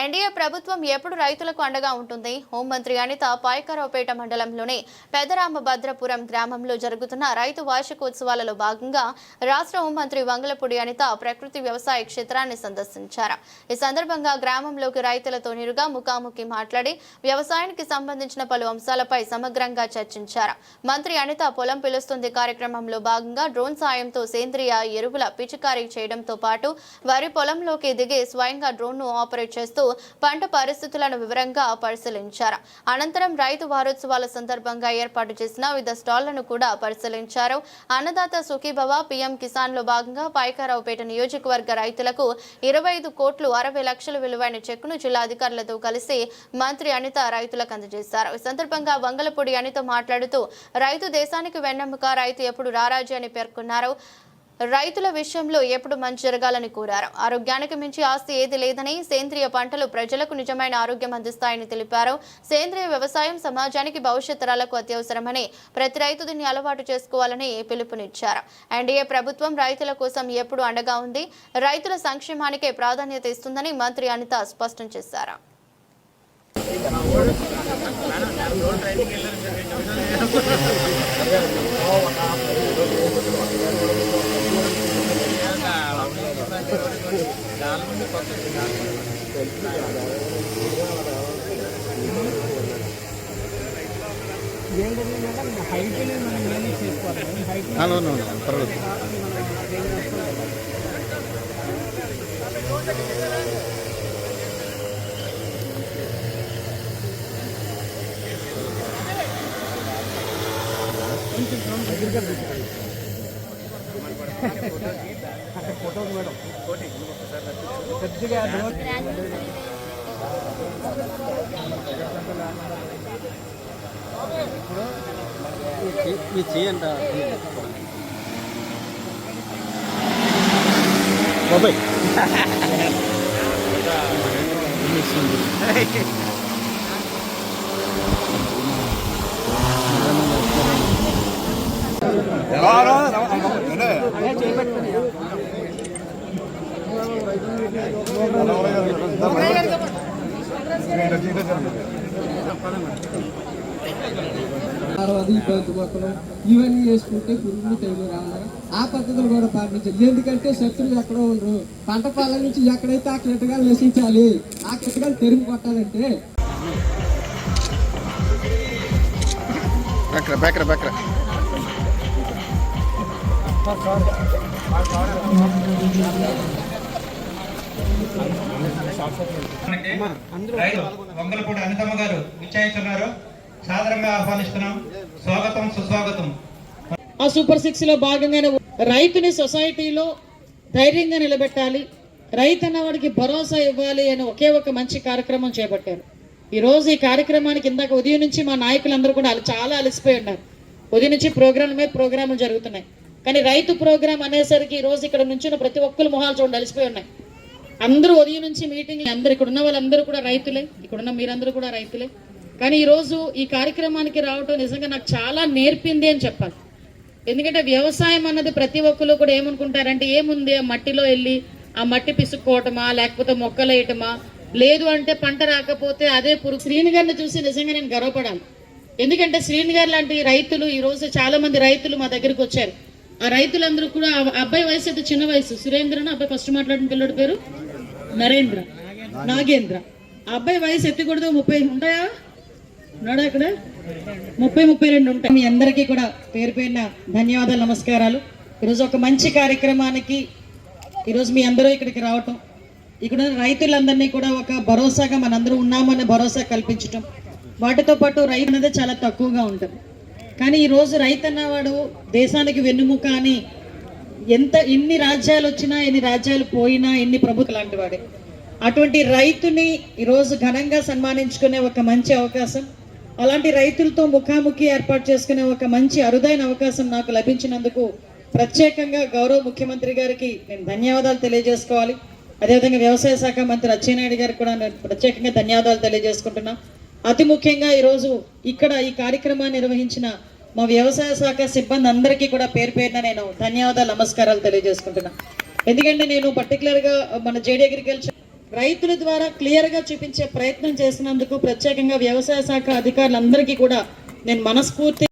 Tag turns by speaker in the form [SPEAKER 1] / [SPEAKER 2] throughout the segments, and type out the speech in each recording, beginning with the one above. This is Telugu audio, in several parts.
[SPEAKER 1] ఎన్డీఏ ప్రభుత్వం ఎప్పుడు రైతులకు అండగా ఉంటుంది? హోంమంత్రి అనిత పాయకరావుపేట మండలంలోని పెదరామభద్రపురం గ్రామంలో జరుగుతున్న రైతు వార్షికోత్సవాలలో భాగంగా రాష్ట్ర హోంమంత్రి వంగలపూడి అనిత ప్రకృతి వ్యవసాయ క్షేత్రాన్ని సందర్శించారు. ఈ సందర్భంగా గ్రామంలోకి రైతులతో నేరుగా ముఖాముఖి మాట్లాడి వ్యవసాయానికి సంబంధించిన పలు అంశాలపై సమగ్రంగా చర్చించారు. మంత్రి అనిత పొలం పిలుస్తుంది కార్యక్రమంలో భాగంగా డ్రోన్ సాయంతో సేంద్రియ ఎరువుల పిచికారీ చేయడంతో పాటు వరి పొలంలోకి దిగి స్వయంగా డ్రోన్ను ఆపరేట్ చేస్తూ పంట పరిస్థితులను వివరంగా పరిశీలించారు. అనంతరం రైతు వారోత్సవాల సందర్భంగా ఏర్పాటు చేసిన వివిధ స్టాళ్ళను కూడా పరిశీలించారు. అన్నదాత సుఖీభవ పీఎం కిసాన్లో భాగంగా పైకారావుపేట నియోజకవర్గ రైతులకు ఇరవై ఐదు కోట్లు అరవై లక్షల విలువైన చెక్కును జిల్లా అధికారులతో కలిసి మంత్రి అనిత రైతులకు అందజేశారు. ఈ సందర్భంగా వంగలపూడి అనిత మాట్లాడుతూ రైతు దేశానికి వెన్నెముక రైతు ఎప్పుడు రారాజు అని పేర్కొన్నారు. రైతుల విషయంలో ఎప్పుడు మంచి జరగాలని కోరారు. ఆరోగ్యానికి మించి ఆస్తి ఏది లేదని సేంద్రియ పంటలు ప్రజలకు నిజమైన ఆరోగ్యం అందిస్తాయని తెలిపారు. సేంద్రియ వ్యవసాయం సమాజానికి భవిష్యత్ తరాలకు అత్యవసరమని ప్రతి రైతు దీన్ని అలవాటు చేసుకోవాలని పిలుపునిచ్చారు. ఎన్డీఏ ప్రభుత్వం రైతుల కోసం ఎప్పుడు అండగా ఉంది రైతుల సంక్షేమానికే ప్రాధాన్యత ఇస్తుందని మంత్రి అనిత స్పష్టం చేశారు.
[SPEAKER 2] ఏంటంటే
[SPEAKER 3] పర్వాలేదు
[SPEAKER 2] కొంచెం దగ్గరగా పెట్టాలి అక్కడ ఫోటో మేడం పెద్దగా డ్రోన్
[SPEAKER 3] మీ చేయంట బాబాయ్
[SPEAKER 4] మొక్కలు ఇవన్నీ చేసుకుంటే పురుగులు తెగులు రావాలి ఆ పద్ధతులు కూడా పాటించాలి. ఎందుకంటే శత్రువు ఎక్కడో ఉండరు. పంట పొలం నుంచి ఎక్కడైతే ఆ కీటకాలు నశించాలి ఆ కీటకాలు తెరుగు కొట్టాలంటే
[SPEAKER 5] రైతు వంగలపూడి అనితమ్మ గారు విచ్చాయిస్తున్నారు సాదరంగా ఆహ్వానిస్తున్నాం. స్వాగతం సుస్వాగతం.
[SPEAKER 6] ఆ సూపర్ సిక్స్లో భాగంగానే రైతుని సొసైటీలో ధైర్యంగా నిలబెట్టాలి. రైతు అన్నవాడికి భరోసా ఇవ్వాలి అని ఒకే ఒక మంచి కార్యక్రమం చేపట్టారు. ఈ రోజు ఈ కార్యక్రమానికి ఇందాక ఉదయం నుంచి మా నాయకులందరూ కూడా చాలా అలసిపోయి ఉన్నారు. ఉదయం నుంచి ప్రోగ్రాం మీద ప్రోగ్రాములు జరుగుతున్నాయి. కానీ రైతు ప్రోగ్రాం అనేసరికి ఈ రోజు ఇక్కడ నుంచి ప్రతి ఒక్కరు మొహాలు చూడండి అలసిపోయి ఉన్నాయి. అందరూ ఉదయం నుంచి మీటింగ్ అందరు ఇక్కడ ఉన్న వాళ్ళందరూ కూడా రైతులే. ఇక్కడున్న మీరందరూ కూడా రైతులే. కానీ ఈ రోజు ఈ కార్యక్రమానికి రావటం నిజంగా నాకు చాలా నేర్పింది అని చెప్పాలి. ఎందుకంటే వ్యవసాయం అన్నది ప్రతి ఒక్కరు కూడా ఏమనుకుంటారంటే ఏముంది ఆ మట్టిలో వెళ్ళి ఆ మట్టి పిసుక్కోవటమా లేకపోతే మొక్కలు వేయటమా? లేదు అంటే పంట రాకపోతే అదే పురుగు. శ్రీని గారిని చూసి నిజంగా నేను గర్వపడాలి. ఎందుకంటే శ్రీని గారు లాంటి రైతులు ఈ రోజు చాలా మంది రైతులు మా దగ్గరికి వచ్చారు. ఆ రైతులందరూ కూడా అబ్బాయి వయసు అయితే చిన్న వయసు. సురేంద్రను? అబ్బాయి ఫస్ట్ మాట్లాడిన పిల్లడి పేరు? నరేంద్ర. నాగేంద్ర. ఆ అబ్బాయి వయసు ఎత్తకూడదు ముప్పై ఉంటాయా? ఉన్నాడా ఇక్కడ? ముప్పై ముప్పై రెండు ఉంటాయి. మీ అందరికీ కూడా పేరు పేరున ధన్యవాదాలు నమస్కారాలు. ఈరోజు ఒక మంచి కార్యక్రమానికి ఈరోజు మీ అందరూ ఇక్కడికి రావటం. ఇక్కడ రైతులందరినీ కూడా ఒక భరోసాగా మనందరూ ఉన్నామనే భరోసా కల్పించటం. వాటితో పాటు రైతు అనేది చాలా తక్కువగా ఉంటుంది. కానీ ఈరోజు రైతు అన్నవాడు దేశానికి వెన్నుముక అని ఎంత ఎన్ని రాజ్యాలు వచ్చినా ఎన్ని రాజ్యాలు పోయినా ఎన్ని ప్రభుత్వం లాంటి వాడే. అటువంటి రైతుని ఈరోజు ఘనంగా సన్మానించుకునే ఒక మంచి అవకాశం. అలాంటి రైతులతో ముఖాముఖి ఏర్పాటు చేసుకునే ఒక మంచి అరుదైన అవకాశం నాకు లభించినందుకు ప్రత్యేకంగా గౌరవ ముఖ్యమంత్రి గారికి నేను ధన్యవాదాలు తెలియజేసుకోవాలి. అదేవిధంగా వ్యవసాయ శాఖ మంత్రి అచ్చెన్నాయుడు గారికి కూడా నేను ప్రత్యేకంగా ధన్యవాదాలు తెలియజేసుకుంటున్నాం. అతి ముఖ్యంగా ఈరోజు ఇక్కడ ఈ కార్యక్రమాన్ని నిర్వహించిన మా వ్యవసాయ శాఖ సిబ్బంది అందరికీ కూడా పేరు పేరున నేను ధన్యవాదాలు నమస్కారాలు తెలియజేసుకుంటున్నాను ఎందుకంటే నేను పర్టికులర్గా మన జేడీ అగ్రికల్చర్ రైతుల ద్వారా క్లియర్గా చూపించే ప్రయత్నం చేసినందుకు ప్రత్యేకంగా వ్యవసాయ శాఖ అధికారులందరికీ కూడా నేను మనస్ఫూర్తి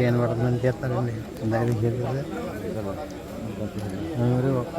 [SPEAKER 3] ఏం పడుతుందని ఒక్క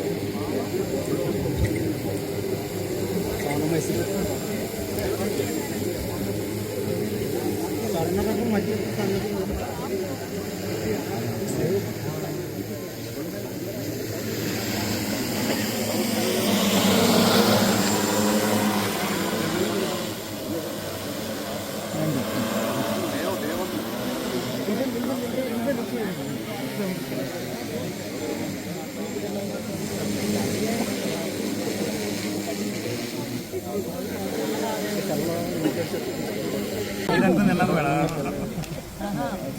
[SPEAKER 7] ഇതെന്ത് നിന്നത്
[SPEAKER 4] വേണം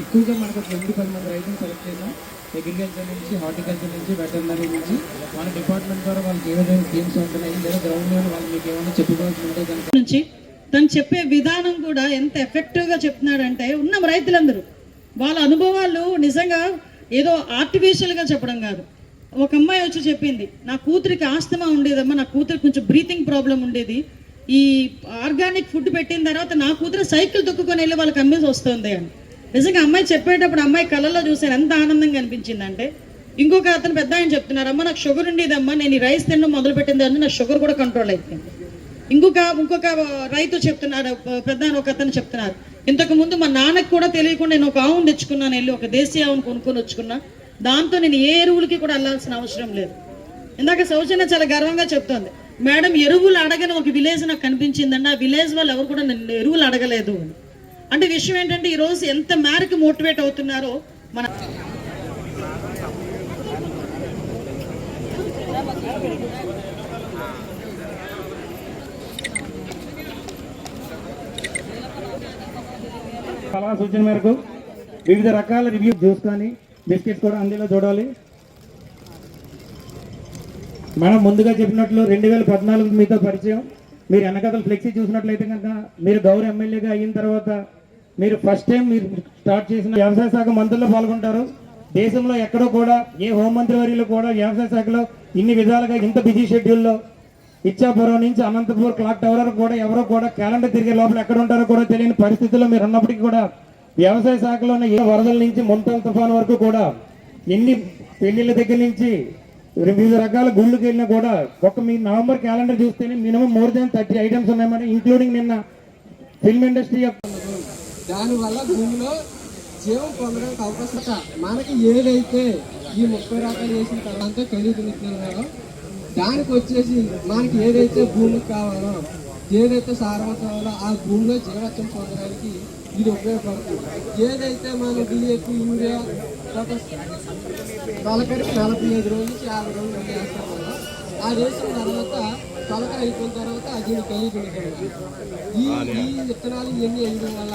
[SPEAKER 4] ఎక్కువగా మనకు ఒక పది మంది రైతులు సెలెక్ట్ చేసాం అగ్రికల్చర్ నుంచి హార్టికల్చర్ నుంచి వెటర్నరీ నుంచి. మన డిపార్ట్మెంట్ ద్వారా వాళ్ళకి ఏదైనా స్కీమ్స్ ఉంటున్నాయి లేదా గ్రౌండ్ లెవెల్ వాళ్ళు మీకు ఏమైనా చెప్పుకోవాల్సి ఉంటే కనుక
[SPEAKER 6] నుంచి తను చెప్పే విధానం కూడా ఎంత ఎఫెక్టివ్గా చెప్తున్నాడంటే ఉన్నాం రైతులందరూ వాళ్ళ అనుభవాలు నిజంగా ఏదో ఆర్టిఫిషియల్గా చెప్పడం కాదు. ఒక అమ్మాయి వచ్చి చెప్పింది నా కూతురికి ఆస్తమా ఉండేదమ్మా నా కూతురికి కొంచెం బ్రీతింగ్ ప్రాబ్లం ఉండేది. ఈ ఆర్గానిక్ ఫుడ్ పెట్టిన తర్వాత నా కూతురు సైకిల్ తొక్కుకొని వెళ్ళి వాళ్ళకి అమ్మేసి వస్తుంది అని. నిజంగా అమ్మాయి చెప్పేటప్పుడు అమ్మాయి కళ్ళలో చూసాను ఎంత ఆనందంగా అనిపించిందంటే ఇంకొక అతను పెద్ద ఆయన చెప్తున్నారు అమ్మ నాకు షుగర్ ఉండేదమ్మా నేను ఈ రైస్ తినడం మొదలు పెట్టింది అని నాకు షుగర్ కూడా కంట్రోల్ అయిపోయింది. ఇంకొక ఇంకొక రైతు చెప్తున్నాడు పెద్ద ఒక అతను చెప్తున్నారు ఇంతకు ముందు మా నాన్నకు కూడా తెలియకుండా నేను ఒక ఆవును తెచ్చుకున్నాను వెళ్ళి ఒక దేశీయ ఆవును కొనుక్కొని వచ్చుకున్నా దాంతో నేను ఏ ఎరువులకి కూడా వెళ్ళాల్సిన అవసరం లేదు. ఇందాక సౌజన్య చాలా గర్వంగా చెప్తోంది. మేడం ఎరువులు అడగని ఒక విలేజ్ నాకు కనిపించిందండి. ఆ విలేజ్ వాళ్ళు ఎవరు కూడా నన్ను ఎరువులు అడగలేదు అంటే విషయం ఏంటంటే ఈ రోజు ఎంత మేరకు మోటివేట్ అవుతున్నారో మన
[SPEAKER 8] సలహా సూచన మేరకు వివిధ రకాల రివ్యూ జ్యూస్ కానీ బిస్కెట్స్ కూడా అందులో చూడాలి. మనం ముందుగా చెప్పినట్లు రెండు వేల పద్నాలుగు మీతో పరిచయం. మీరు వెనకతలు ఫ్లెక్సీ చూసినట్లయితే కనుక మీరు గౌరవ ఎమ్మెల్యేగా అయిన తర్వాత మీరు ఫస్ట్ టైం మీరు స్టార్ట్ చేసిన వ్యవసాయ శాఖ మంత్రుల్లో పాల్గొంటారు. దేశంలో ఎక్కడో కూడా ఏ హోంమంత్రి వర్యులు కూడా వ్యవసాయ శాఖలో ఇన్ని విధాలుగా ఇంత బిజీ షెడ్యూల్లో ఇచ్చాపురం నుంచి అనంతపూర్ క్లాక్ టవర్ కూడా ఎవరో కూడా క్యాలెండర్ తిరిగే లోపల ఎక్కడ ఉంటారో కూడా తెలియని పరిస్థితుల్లో మీరు ఉన్నప్పటికీ కూడా వ్యవసాయ శాఖలోనే ఏ వరదల నుంచి ముంతల తుఫాన్ వరకు కూడా ఎన్ని పెళ్ళిళ్ళ దగ్గర నుంచి వివిధ రకాల గుళ్ళకి వెళ్ళినా కూడా ఒక మీ నవంబర్ క్యాలెండర్ చూస్తేనే minimum more than thirty items ఉన్నాయన్నమాట ఇంక్లూడింగ్ నిన్న ఫిల్మ్ ఇండస్ట్రీ యొక్క
[SPEAKER 4] దానివల్ల భూమిలో జీవం పొందడానికి అవకాశం మనకి ఏదైతే ఈ ముప్పై రకాలు వేసిన తర్వాత ఖరీదు మేడం దానికి వచ్చేసి మనకి ఏదైతే భూమికి కావాలో ఏదైతే సారవంతం కావాలో ఆ భూమిలో జీవత్వం పొందడానికి ఇది ఉపయోగపడుతుంది ఏదైతే మనం డిఏపి యూరియా తొలకరికి నలభై ఐదు రోజుల నుంచి యాభై రోజులు వేస్తాం కదా ఆ వేసిన తర్వాత తొలక అయిపోయిన తర్వాత అది కలిగి ఈ ఈ విత్తనాలు ఇవన్నీ వేయడం వల్ల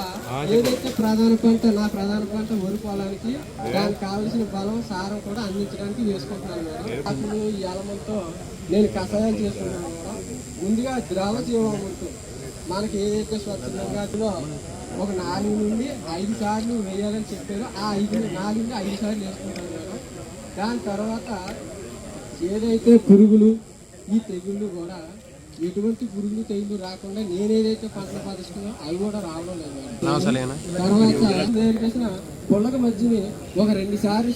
[SPEAKER 4] ఏదైతే ప్రధాన పంట నా ప్రధాన పంట వరి పొలానికి దానికి కావలసిన బలం సారం కూడా అందించడానికి వేసుకుంటున్నాను మేడం అప్పుడు ఈ అలమంతో నేను కషాయాలు చేసుకుంటున్నాను మేడం ముందుగా ద్రవ జీవామృతం మనకి ఏదైతే స్వచ్ఛందంగా అందులో ఒక నాలుగు నుండి ఐదు సార్లు వేయాలని చెప్పారో ఆ ఐదు నాలుగు నుండి ఐదు సార్లు వేసుకుంటాను మేడం దాని తర్వాత ఏదైతే పురుగులు ఈ తెగుళ్ళు కూడా ఎటువంటి పురుగులు తెగులు రాకుండా నేనేదైతే పంటలు పాటిస్తున్నా అవి కూడా రావడం లేదు. తర్వాత పొల్లక మధ్యని ఒక రెండు సార్లు